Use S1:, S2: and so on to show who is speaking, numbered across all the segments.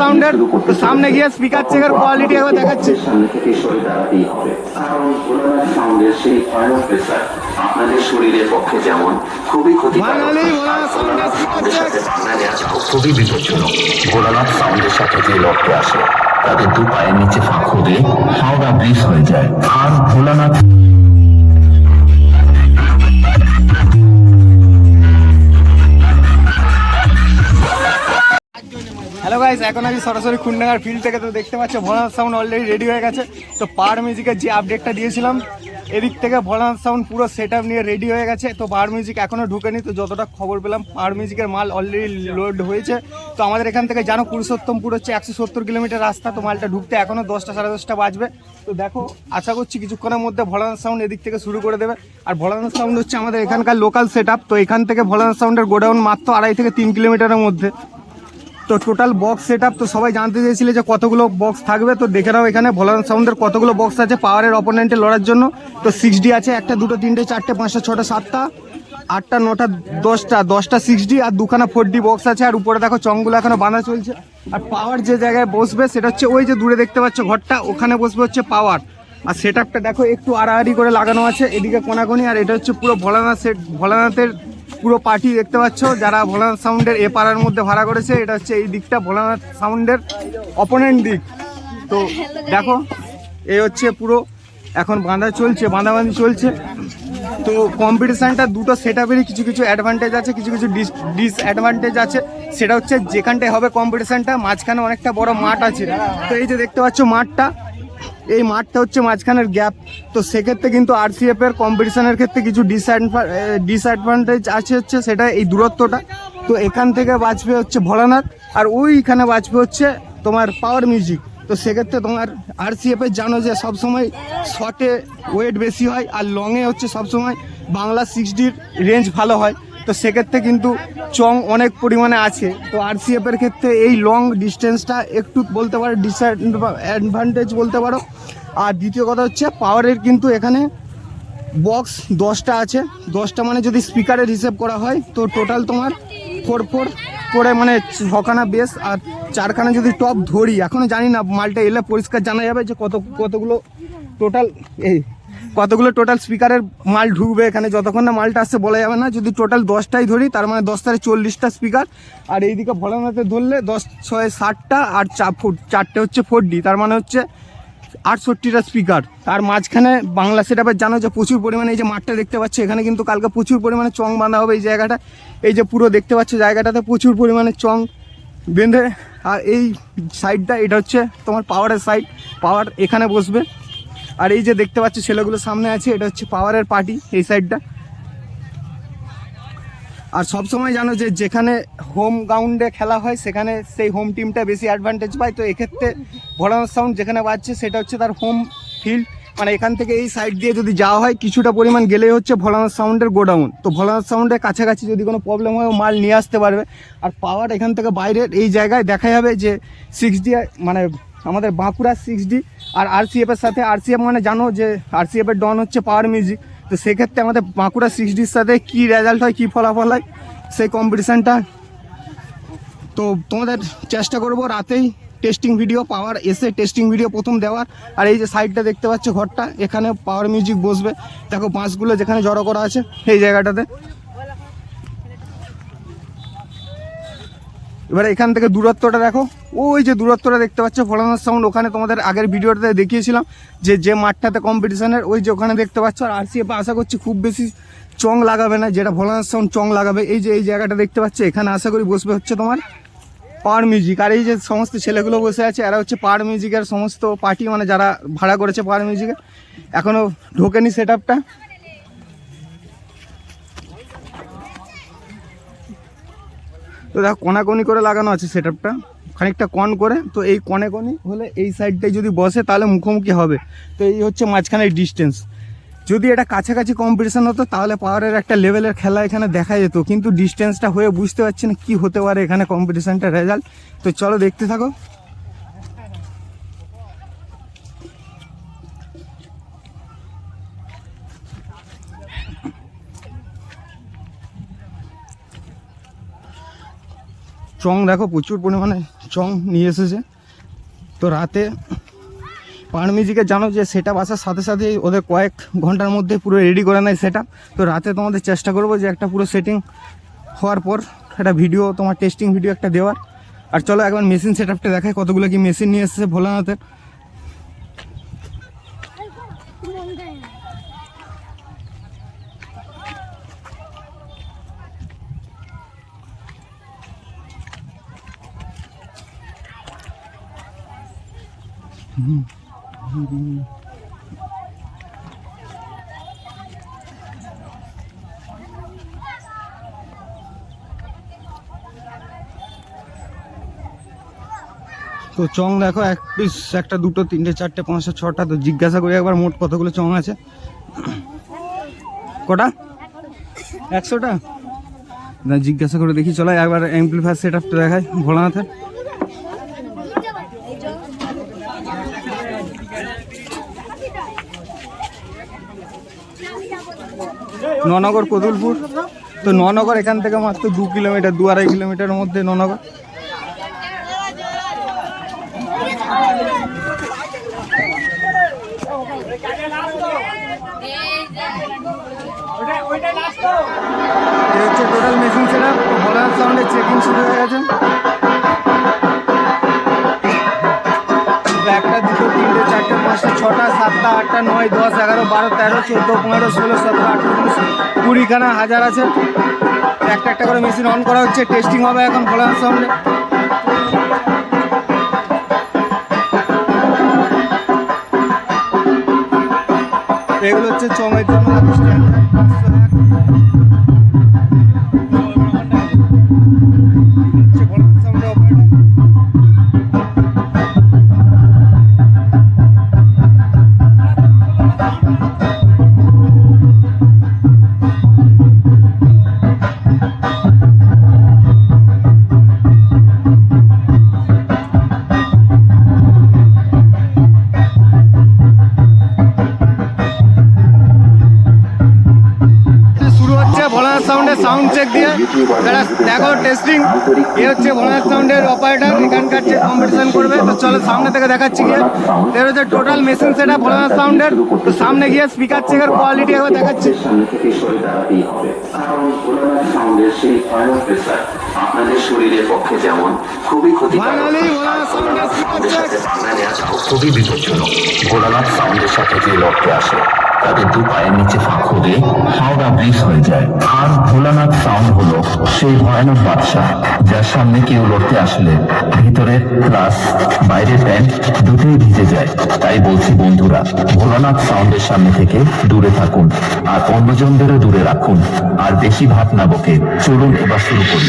S1: সাউন্ডের সামনে গিয়ে স্পিকার চেকের কোয়ালিটি একবার দেখাচ্ছি।
S2: শরীরের পক্ষে যেমন খুবই খুবই বিপজ্জনক। ভোলানাথ সাউন্ডের সাথে যে আসে তাদের দু পায়ের নিচে ফাঁক হাওড়া ব্রিজ হয়ে যায়। আর ভোলানাথ
S1: এখন আমি সরাসরি খুলনাগার ফিল্ড থেকে তো দেখতে পাচ্ছ, ভোলানাথ সাউন্ড অলরেডি রেডি হয়ে গেছে। তো পার মিউজিকের যে আপডেটটা দিয়েছিলাম, এদিক থেকে ভোলানাথ সাউন্ড পুরো সেট নিয়ে রেডি হয়ে গেছে। তো পার মিউজিক এখনও ঢুকেনি, তো যতটা খবর পেলাম পার মিউজিকের মাল অলরেডি লোড হয়েছে। তো আমাদের এখান থেকে জানো পুরুষোত্তমপুর হচ্ছে একশো সত্তর কিলোমিটার রাস্তা, তো মালটা ঢুকতে এখনও দশটা সাড়ে দশটা বাজবে। তো দেখো, আশা করছি কিছুক্ষণের মধ্যে ভোলানাথ সাউন্ড এদিক থেকে শুরু করে দেবে। আর ভোলানাথ সাউন্ড হচ্ছে আমাদের এখানকার লোকাল সেট তো এখান থেকে ভোলানাথ সাউন্ডের গোডাউন মাত্র আড়াই থেকে তিন কিলোমিটারের মধ্যে। তো টোটাল বক্স সেট তো সবাই জানতে চেয়েছিলে যে কতগুলো বক্স থাকবে। তো দেখে নাও এখানে ভোলান সাউন্ডের কতগুলো বক্স আছে পাওয়ারের অপোনেন্টে লড়ার জন্য। তো সিক্স ডি আছে, একটা, দুটো, তিনটে, চারটে, পাঁচটা, ছটা, সাতটা, আটটা, নটা, দশটা দশটা সিক্স ডি আর দুখানা ফোর ডি বক্স আছে। আর উপরে দেখো চংগুলো এখনও বাঁধা চলছে। আর পাওয়ার যে জায়গায় বসবে সেটা হচ্ছে ওই যে দূরে দেখতে পাচ্ছ ঘরটা, ওখানে বসবে হচ্ছে পাওয়ার আর সেট দেখো একটু আড়াআড়ি করে লাগানো আছে, এদিকে কোনাকোনি, আর এটা হচ্ছে পুরো ভোলানাথ সেট ভোলানাথের পুরো পার্টি দেখতে পাচ্ছ, যারা ভোলানাথ সাউন্ডের এ পাড়ার মধ্যে ভাড়া করেছে, এটা হচ্ছে এই দিকটা ভোলানাথ সাউন্ডের অপোনেন্ট দিক। তো দেখো এই হচ্ছে পুরো, এখন বাঁধা চলছে, বাঁধাবাঁধি চলছে। তো কম্পিটিশানটা দুটো সেট আপেরই কিছু কিছু অ্যাডভান্টেজ আছে, কিছু কিছু ডিস ডিসঅ্যাডভান্টেজ আছে। সেটা হচ্ছে যেখানটায় হবে কম্পিটিশানটা মাঝখানে অনেকটা বড় মাঠ আছে। তো এই যে দেখতে পাচ্ছ মাঠটা এই মাঠটা হচ্ছে মাঝখানের গ্যাপ তো সেক্ষেত্রে কিন্তু আরসিএফ এর কম্পিটিশনের ক্ষেত্রে কিছু ডিসঅ্যাডভান্টেজ আছে হচ্ছে সেটা এই দূরত্বটা। তো এখান থেকে বাঁচবে হচ্ছে ভোলানাথ, আর ওইখানে বাঁচবে হচ্ছে তোমার পাওয়ার মিউজিক তো সেক্ষেত্রে তোমার আরসিএফ এর জানো যে সবসময় শর্টে ওয়েট বেশি হয়, আর লংয়ে হচ্ছে সবসময় বাংলা সিক্স ডির রেঞ্জ ভালো হয়। তো সেক্ষেত্রে কিন্তু চং অনেক পরিমাণে আছে। তো আরসিএফ এর ক্ষেত্রে এই লং ডিস্টেন্সটা একটু বলতে পারো ডিসঅ্যাডভান্টেজ বলতে পারো। আর দ্বিতীয় কথা হচ্ছে পাওয়ারের কিন্তু এখানে বক্স দশটা আছে। দশটা মানে যদি স্পিকারের হিসেব করা হয়, তো টোটাল তোমার ফোর ফোর করে মানে ছখানা বেস আর চারখানা যদি টপ ধরি এখনও জানি না, মালটা এলে পরিষ্কার জানা যাবে যে কত, কতগুলো টোটাল এই কতগুলো টোটাল স্পিকারের মাল ঢুকবে এখানে? যতক্ষণ না মালটা আসছে, বলা যাবে না। যদি টোটাল দশটাই ধরি, তার মানে দশ তারিখ চল্লিশটা স্পিকার আর এইদিকে ভোলানাথে ধরলে দশ, ছয় ষাটটা আর ফুট চারটে হচ্ছে ফোর ডি তার মানে হচ্ছে আটষট্টিটা স্পিকার তার মাঝখানে বাংলা সেটাপের জানো যে প্রচুর পরিমাণে এই যে মাঠটা দেখতে পাচ্ছ, এখানে কিন্তু কালকে প্রচুর পরিমাণে চং বাঁধা হবে এই জায়গাটা। এই যে পুরো দেখতে পাচ্ছ জায়গাটাতে প্রচুর পরিমাণে চং বেঁধে, আর এই সাইডটা এটা হচ্ছে তোমার পাওয়ারের সাইড পাওয়ার এখানে বসবে। আর এই যে দেখতে পাচ্ছ ছেলেগুলো সামনে আছে, এটা হচ্ছে পাওয়ারের পার্টি এই সাইডটা। আর সবসময় জানো যে যেখানে হোম গ্রাউন্ডে খেলা হয়, সেখানে সেই হোম টিমটা বেশি অ্যাডভান্টেজ পায়। তো এক্ষেত্রে ভোলানাথ সাউন্ড যেখানে বাজছে, সেটা হচ্ছে তার হোম ফিল্ড মানে এখান থেকে এই সাইড দিয়ে যদি যাওয়া হয়, কিছুটা পরিমাণ গেলেই হচ্ছে ভোলানাথ সাউন্ডের গোডাউন তো ভোলানাথ সাউন্ডের কাছাকাছি যদি কোনো প্রবলেম হয় মাল নিয়ে আসতে পারবে। আর পাওয়ার এখান থেকে বাইরের এই জায়গায় দেখা যাবে যে সিক্স ডি মানে আমাদের বাঁকুড়া সিক্স ডি আর আরসিএফ এর সাথে আরসিএফ মানে জানো যে আরসিএফ এর ডন হচ্ছে পাওয়ার মিউজিক তো সেক্ষেত্রে আমাদের বাঁকুড়া সিক্স ডির সাথে কী রেজাল্ট হয়, কী ফলাফল হয়, সেই কম্পিটিশানটা তো তোমাদের চেষ্টা করব রাতেই টেস্টিং ভিডিও পাওয়ার, এসে টেস্টিং ভিডিও প্রথম দেওয়ার। আর এই যে সাইডটা দেখতে পাচ্ছ ঘরটা, এখানে পাওয়ার মিউজিক বসবে। দেখো বাঁশগুলো যেখানে জড়ো করা আছে, এই জায়গাটাতে। এবারে এখান থেকে দূরত্বটা দেখো। ওই যে দূরত্বটা দেখতে পাচ্ছ ভোলানাথ সাউন্ড ওখানে তোমাদের আগের ভিডিওটাতে দেখিয়েছিলাম যে যে মাঠটাতে কম্পিটিশনের ওই যে ওখানে দেখতে পাচ্ছ, আর আর আরসিএফ আশা করছি খুব বেশি চং লাগাবে না, যেটা ভোলানাথ সাউন্ড চং লাগাবে। এই যে, এই জায়গাটা দেখতে পাচ্ছ, এখানে আশা করি বসবে হচ্ছে তোমার পাওয়ার মিউজিক আর এই যে সমস্ত ছেলেগুলো বসে আছে, এরা হচ্ছে পাওয়ার মিউজিকের সমস্ত পার্টি মানে যারা ভাড়া করেছে পাওয়ার মিউজিকে এখনও ঢোকেনি সেট আপটা তো দেখো কোনাকোনি করে লাগানো আছে সেট আপটা খানিকটা কন করে, তো এই কনে কনি হলে এই সাইডটায় যদি বসে তাহলে মুখোমুখি হবে। তো এই হচ্ছে মাঝখানের ডিস্টেন্স যদি এটা কাছাকাছি কম্পিটিশান হতো তাহলে পাওয়ারের একটা লেভেলের খেলা এখানে দেখা যেত। কিন্তু ডিস্টেন্সটা হয়ে বুঝতে পারছি না কী হতে পারে এখানে কম্পিটিশানটা রেজাল্ট তো চলো দেখতে থাকো। চং দেখো প্রচুর পরিমাণে চং নিয়ে এসেছে। তো রাতে পান মিউজিকে জানো যে সেট আপ আসার সাথে সাথেই ওদের কয়েক ঘণ্টার মধ্যে পুরো রেডি করে নেয় সেট তো রাতে তোমাদের চেষ্টা করব যে একটা পুরো সেটিং হওয়ার পর একটা ভিডিও তোমার টেস্টিং ভিডিও একটা দেওয়ার। আর চলো একবার মেশিন সেট আপটা দেখায় কতগুলো কি মেশিন নিয়ে এসেছে ভোলানাথের। তো চং দেখো, এক পিস একটা, দুটো, তিনটে, চারটে, পাঁচটা, ছটা, তো জিজ্ঞাসা করি একবার মোট কতগুলো চং আছে? কটা? একশোটা? জিজ্ঞাসা করে দেখি, চলো একবার এমপ্লিফায়ার সেট আপটা দেখায় ভোলানাথের। ননগর, কদুলপুর। তো ননগর এখান থেকে মাত্র দু কিলোমিটার, দু আড়াই কিলোমিটারের মধ্যে ননগর। হচ্ছে টোটাল মেশিন সেটা বলার সাউন্ডে চেকিং শুরু হয়ে গেছে। সাতটা, আটটা, নয়, দশ, এগারো, বারো, তেরো, চোদ্দ, পনেরো, ষোলো, সতেরো, আঠেরো, উনিশ, কুড়িখানা হাজার আছে। একটা একটা করে মেশিন অন করা হচ্ছে টেস্টিং হবে এখন ফলার সামনে এগুলো হচ্ছে চমের জন্য সাউন্ডের সাউন্ড চেক দিয়ে যারা দেখো টেস্টিং এ হচ্ছে ভোলার সাউন্ডের অপারেটর এখানকার যে কম্পিটিশন করবে। তো চলো সামনে থেকে দেখাচ্ছি গিয়ে। এর হচ্ছে টোটাল মেশিন সেটা ভোলার সাউন্ডের। তো সামনে গিয়ে স্পিকার চেকের কোয়ালিটি একবার দেখাচ্ছি।
S2: আপনাদের শরীরের পক্ষে যেমন খুবই ক্ষতিকারক খুবই বিপজ্জনক। ভোলানাথ সাউন্ডের সাথে যে লড়তে আসে। তাদের দু পায়ের নিচে ফাঁক হলে হাওড়া ব্রিজ হয়ে যায়। আর ভোলানাথ সাউন্ড হলো সেই ভয়ানক বাদশাহ যার সামনে কেউ লড়তে আসলে ভিতরের প্লাস বাইরের প্যান্ট দুটোই ভিজে যায়। তাই বলছি বন্ধুরা, ভোলানাথ সাউন্ডের সামনে থেকে দূরে থাকুন আর অন্যজনদেরও দূরে রাখুন। আর বেশি ভাব না বকে, চলুন এবার শুরু করি।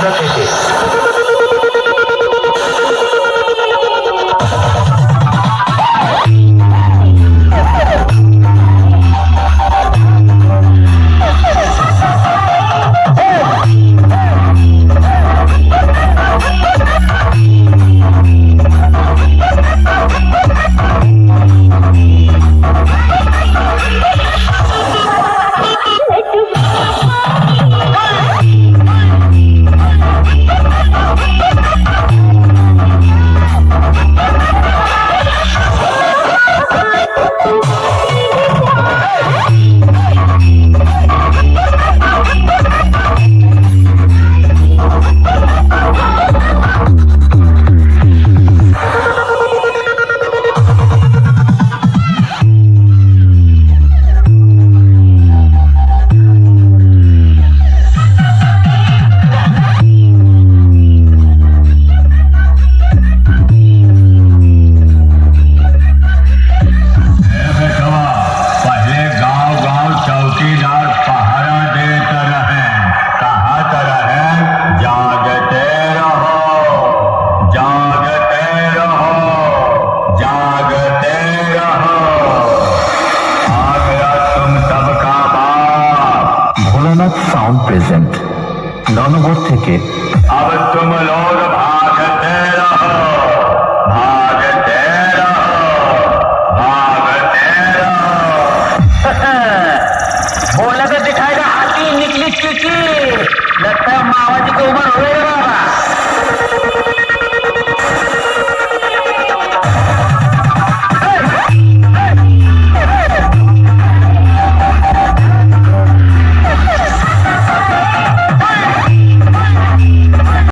S3: পন্ডা থেকে থেকে अब तुम लोग भागते रहो भागते रहो भागते रहो वो लगा दिखाएगा, हाथी निकली चीची लगता है
S2: माओवादी
S3: की उम्र हो